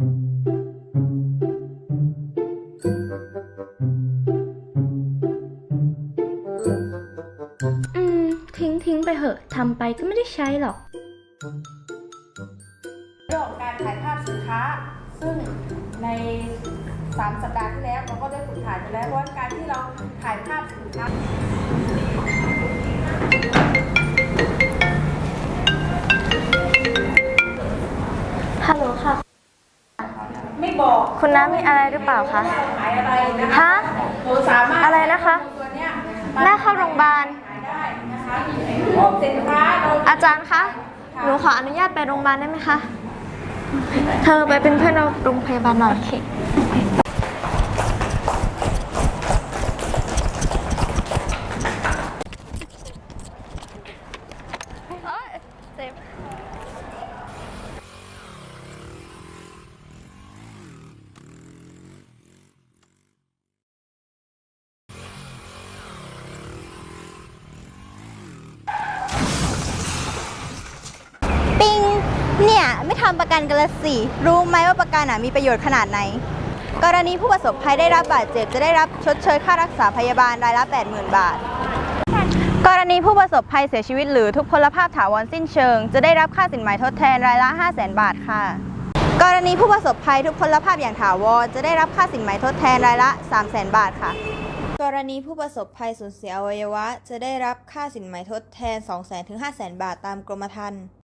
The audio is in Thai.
อืม ทิ้งทิ้งไปเหอะทำไปก็ไม่ได้ใช้หรอก เรื่องของการถ่ายภาพสินค้า ซึ่งใน 3 สัปดาห์ที่แล้วเราก็ได้ฝึกถ่ายไปแล้วเพราะว่าการที่เราถ่ายภาพสินค้าฮัลโหลค่ะ ไม่บอกคุณน้ามีอะไรหรือเปล่าคะว่าเราขายอะไรนะคะฮะหนูสามารถอะไรนะคะตัวเนี้ยแม่เข้าโรงพยาบาลขายได้นะคะพวกสินค้าเราอาจารย์คะหนูขออนุญาตไปโรงพยาบาลได้ไหมคะ เธอไปเป็นเพื่อนเราโรงพยาบาลหน่อยปิง เนี่ย ไม่ ทำประกันกันละสิรู้ไหมว่าประกันมีประโยชน์ขนาดไหน กรณีผู้ประสบภัยได้รับบาดเจ็บจะได้รับชดเชยค่ารักษาพยาบาลรายละ 80,000 บาท กรณีผู้ประสบภัยเสียชีวิตหรือทุพพลภาพถาวรสิ้นเชิง จะได้รับค่าสินไหมทดแทนรายละ 500,000 บาทค่ะ กรณีผู้ประสบภัยทุพพลภาพอย่างถาวรจะได้รับค่าสินไหมทดแทนรายละ 300,000 บาทค่ะ กรณีผู้ประสบภัยสูญเสียอวัยวะ จะได้รับค่าสินไหมทดแทน 200,000ถึง500,000 บาทตามกรมธรรม์